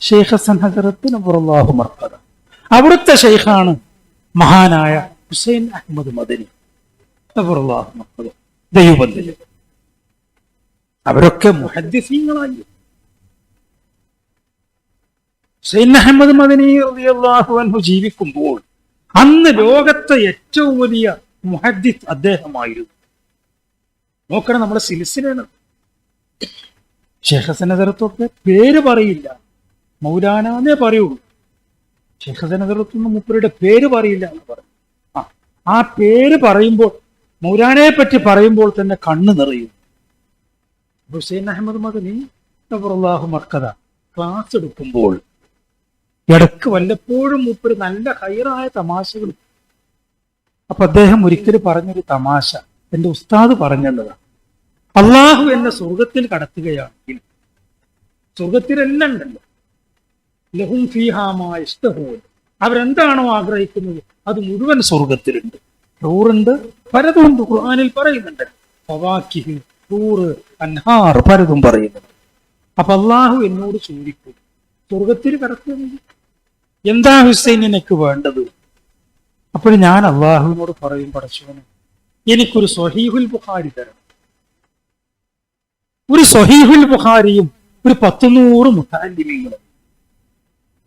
ഹസറത്തിന് പുറല്ലാഹു മർക്കത അവിടുത്തെ ഷെയ്ഖാണ് മഹാനായ ഹുസൈൻ അഹമ്മദ് മദനി. പുറല്ലാഹു മർക്കത ദൈവബന്ധു അവരൊക്കെ മുഹദ്ദിസീങ്ങളായി. ഹുസൈൻ അഹമ്മദ് മദനി റളിയല്ലാഹു അൻഹു ജീവിക്കുമ്പോൾ അന്ന് ലോകത്തെ ഏറ്റവും വലിയ മുഹദ്ദിസ് അദ്ദേഹമായിരുന്നു. നോക്കണം നമ്മുടെ സിലിസിലാണ്. ഷെഹസനദറത്തൊക്കെ പേര് പറയില്ല. മൗലാനാന്നേ പറയുള്ളൂ. ഷെഹസനദറത്തൊന്നും മുപ്പരുടെ പേര് പറയില്ല എന്ന് പറഞ്ഞു ആ ആ പേര് പറയുമ്പോൾ മൗലാനയെ പറ്റി പറയുമ്പോൾ തന്നെ കണ്ണ് നിറയും. ഹുസൈൻ അഹമ്മദ് മദനി അള്ളാഹു മർക്കത ക്ലാസ് എടുക്കുമ്പോൾ ഇടയ്ക്ക് വല്ലപ്പോഴും മൂപ്പര് നല്ല ഹൈറായ തമാശകൾ അപ്പൊ അദ്ദേഹം ഒരിക്കലും പറഞ്ഞൊരു തമാശ. എന്റെ ഉസ്താദ് പറഞ്ഞതാണ് അള്ളാഹു എന്നെ സ്വർഗത്തിൽ കടത്തുകയാണെങ്കിൽ സ്വർഗത്തിലെല്ലാം ഉണ്ടല്ലോ. ലഹും ഫീഹാമാ ഇഷ്ടഹൂൻ അവരെന്താണോ ആഗ്രഹിക്കുന്നത്? അത് മുഴുവൻ സ്വർഗത്തിലുണ്ട് ടൂറുണ്ട് പലതുണ്ട് ഖുർആാനിൽ പറയുന്നുണ്ട്. ഫവാക്കിഹ് അൻഹാർ പലതും പറയുന്നുണ്ട് അപ്പൊ അള്ളാഹു എന്നോട് ചോദിക്കും സ്വർഗത്തിൽ പരത്തുന്നത് എന്താ ഹുസൈൻ എനിക്ക് വേണ്ടത്? അപ്പോൾ ഞാൻ അള്ളാഹുവിനോട് പറയും പടച്ചോനെ എനിക്കൊരു സൊഹീഹുൽ ബുഖാരി തരണം. ഒരു സൊഹീഹുൽ ബുഖാരിയും ഒരു പത്തുനൂറ് മുത്താലിമീങ്ങളും.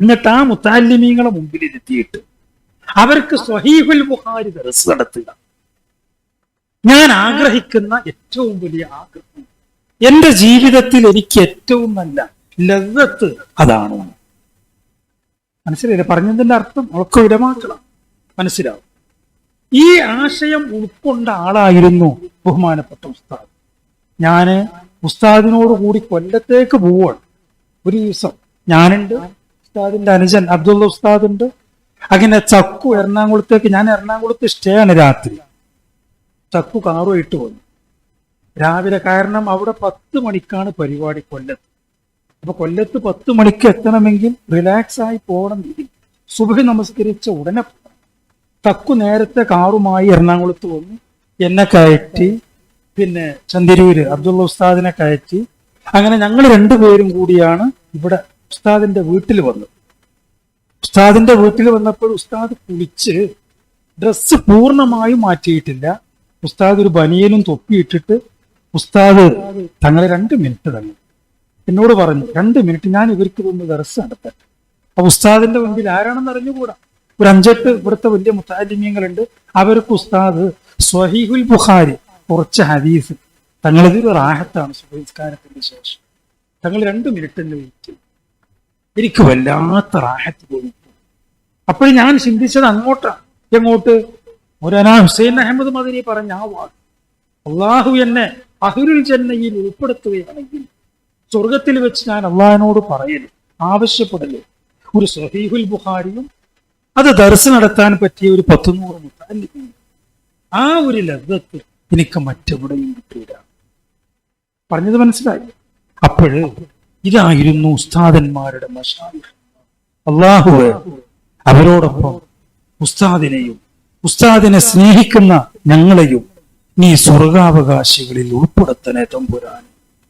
എന്നിട്ട് ആ മുത്താലിമീങ്ങളെ മുമ്പിൽ ഇരുത്തിയിട്ട് അവർക്ക് സ്വഹീഹുൽ ബുഹാരി ദർസ് നടത്തുക. ഞാൻ ആഗ്രഹിക്കുന്ന ഏറ്റവും വലിയ ആഗ്രഹം എന്റെ ജീവിതത്തിൽ എനിക്ക് ഏറ്റവും നല്ല ലذത്ത് അതാണ്. മനസ്സിലായില്ലേ? പറഞ്ഞതിന്റെ അർത്ഥം ഒക്കെ വിടമാക്കണം മനസ്സിലാവും. ഈ ആശയം ഉൾക്കൊണ്ട ആളായിരുന്നു ബഹുമാനപ്പെട്ട ഉസ്താദ്. ഞാൻ ഉസ്താദിനോട് കൂടി കൊല്ലത്തേക്ക് പോവാണ്. ഒരു ദിവസം ഞാനുണ്ട് ഉസ്താദിന്റെ അനുജൻ അബ്ദുള്ള ഉസ്താദുണ്ട്. അങ്ങനെ ചക്കു എറണാകുളത്തേക്ക് ഞാൻ എറണാകുളത്ത് സ്റ്റേ ആണ് രാത്രി. ചക്കു കാറുമായിട്ട് പോയി. രാവിലെ കാരണം അവിടെ പത്ത് മണിക്കാണ് പരിപാടി കൊല്ലത്ത്. അപ്പൊ കൊല്ലത്ത് പത്ത് മണിക്ക് എത്തണമെങ്കിൽ റിലാക്സ് ആയി പോകണം സുബഹി നമസ്കരിച്ച ഉടനെ തക്കു നേരത്തെ കാറുമായി എറണാകുളത്ത് വന്നു. എന്നെ കയറ്റി പിന്നെ ചന്ദിരൂര് അബ്ദുള്ള ഉസ്താദിനെ കയറ്റി. അങ്ങനെ ഞങ്ങൾ രണ്ടുപേരും കൂടിയാണ് ഇവിടെ ഉസ്താദിന്റെ വീട്ടിൽ വന്നു. ഉസ്താദിന്റെ വീട്ടിൽ വന്നപ്പോൾ ഉസ്താദ് കുളിച്ച് ഡ്രസ്സ് പൂർണമായും മാറ്റിയിട്ടില്ല. ഉസ്താദ് ഒരു ബനിയനും തൊപ്പിയിട്ടിട്ട് ഉസ്താദ് തങ്ങളെ രണ്ട് മിനിറ്റ് തന്നു എന്നോട് പറഞ്ഞു രണ്ട് മിനിറ്റ് ഞാൻ ഇവർക്ക് ഒന്ന് ദർസ് നടത്തട്ടെ അപ്പൊ ഉസ്താദിന്റെ മുമ്പിൽ ആരാണെന്ന് അറിഞ്ഞുകൂടാ? ഒരു അഞ്ചെട്ട് ഇവിടുത്തെ വലിയ മുത്താലിമ്യങ്ങളുണ്ട് അവർക്ക് ഉസ്താദ് സ്വഹീഹുൽ ബുഖാരി കുറച്ച് ഹദീസ്. തങ്ങളിതൊരു റാഹത്താണ് സുബഹിസ്കാരത്തിന് ശേഷം. തങ്ങൾ രണ്ട് മിനിറ്റ് തന്നെ വെയിറ്റ്. എനിക്ക് വല്ലാത്ത റാഹത്ത് തോന്നി. അപ്പോഴും ഞാൻ ചിന്തിച്ചത് അങ്ങോട്ടാണ് എങ്ങോട്ട്? മുരാന ഹുസൈൻ അഹമ്മദ് മദനി പറഞ്ഞ ആ വാക്ക്. അള്ളാഹു എന്നെ അഹുരുൽ ജന്നയിൽ ഉൾപ്പെടുത്തുകയാണെങ്കിൽ സ്വർഗത്തിൽ വെച്ച് ഞാൻ അള്ളാഹിനോട് പറയൽ ആവശ്യപ്പെടൽ. ഒരു സഹീഹുൽ ബുഹാരിയും അത് ദർസ് നടത്താൻ പറ്റിയ ഒരു പത്തുനൂറ് മുത്താലിക്കും ആ ഒരു ലബ്ധത്ത് എനിക്ക് മറ്റെവിടെയും കിട്ടിയില്ല പറഞ്ഞത് മനസ്സിലായി? അപ്പോഴ് ഇതായിരുന്നു ഉസ്താദന്മാരുടെ മഷായി അള്ളാഹു അവരോടൊപ്പം ഉസ്താദിനെയും ഉസ്താദിനെ സ്നേഹിക്കുന്ന ഞങ്ങളെയും നീ സ്വർഗാവകാശികളിൽ ഉൾപ്പെടുത്തണേ തമ്പുരാൻ